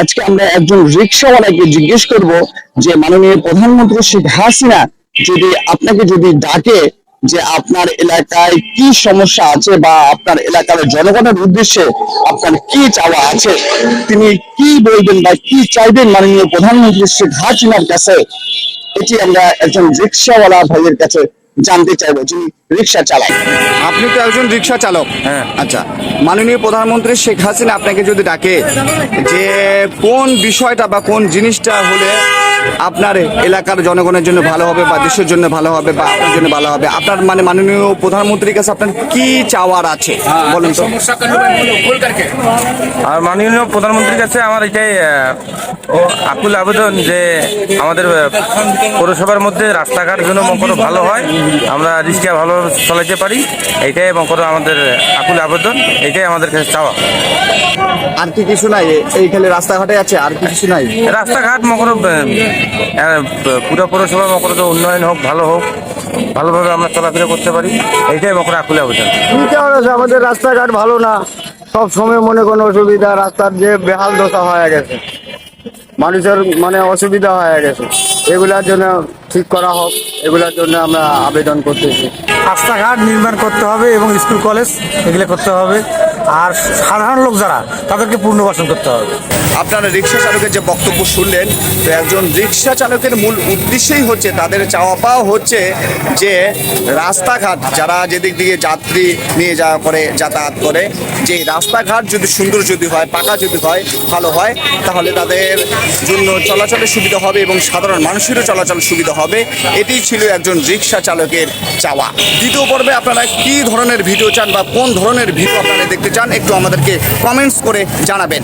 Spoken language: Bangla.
আজকে আমরা একজন রিক্সাওয়ালাকে জিজ্ঞেস করব যে মাননীয় প্রধানমন্ত্রী শেখ হাসিনা যদি আপনাকে যদি ডাকে যে আপনার এলাকায় কি সমস্যা আছে বা আপনার এলাকার জনগণের উদ্দেশ্যে আপনার কি চাওয়া আছে, তিনি কি বলবেন বা কি চাইবেন মাননীয় প্রধানমন্ত্রী শেখ হাসিনার কাছে? এটি আমরা একজন রিক্সাওয়ালা ভাইয়ের কাছে জানতে চাইব যিনি রিক্সা চালায় আপনি তো একজন রিক্সা চালক হ্যাঁ। আচ্ছা মাননীয় প্রধানমন্ত্রী শেখ হাসিনা আপনাকে যদি ডাকে যে কোন বিষয়টা বা কোন জিনিসটা হলে আপনার এলাকার জনগণের জন্য ভালো হবে বা দেশের জন্য ভালো হবে বা আপনার জন্য ভালো হবে? আপনার মানে মাননীয় প্রধানমন্ত্রীর কাছে আপনার কি চাওয়ার আছে? বলুন তো। আর মাননীয় প্রধানমন্ত্রীর কাছে আমার এটাই ও আকুল আবেদন যে আমাদের পৌরসভার মধ্যে রাস্তাঘাট যেন মঙ্কর ভালো হয় আমরা রিক্সা ভালো চালাতে পারি এইটাই মঙ্কর আমাদের আকুল আবেদন এটাই আমাদের কাছে চাওয়া। আর কি কিছু নাই? এইখানে রাস্তাঘাটে আছে আর কি কিছু নাই? রাস্তাঘাট মকর পুরো পৌরসভা মঙ্কর উন্নয়ন হোক ভালো হোক ভালোভাবে আমরা চলাফেরা করতে পারি এইটাই মঙ্কর আকুল কারণ আমাদের রাস্তাঘাট ভালো না সব সময় মনে কোনো অসুবিধা রাস্তার যে বেহাল দশা হয়ে গেছে মানুষের মানে অসুবিধা হয়ে গেছে এগুলার জন্য ঠিক করা হোক এগুলোর জন্য আমরা আবেদন করতেছি। রাস্তাঘাট নির্মাণ করতে হবে এবং স্কুল কলেজ এগুলো করতে হবে। আর সাধারণ লোক যারা তাদেরকে পুনর্বাসন করতে হবে। আপনারা রিক্সা চালকের যে বক্তব্য শুনলেন তো একজন রিক্সা চালকের মূল উদ্দেশ্যই হচ্ছে তাদের চাওয়া পাওয়া হচ্ছে যে রাস্তাঘাট যারা যেদিক দিকে যাত্রী নিয়ে যাওয়া করে যাতায়াত করে যে রাস্তাঘাট যদি সুন্দর যদি হয় পাকা যদি হয় ভালো হয় তাহলে তাদের জন্য চলাচলের সুবিধা হবে এবং সাধারণ মানুষেরও চলাচল সুবিধা হবে। এটি ছিল একজন রিক্সা চালকের চাওয়া। দ্বিতীয় পর্বে আপনারা কি ধরনের ভিডিও চান বা কোন ধরনের ভিডিও আপনারা দেখতে চান, একটু আমাদেরকে কমেন্টস করে জানাবেন।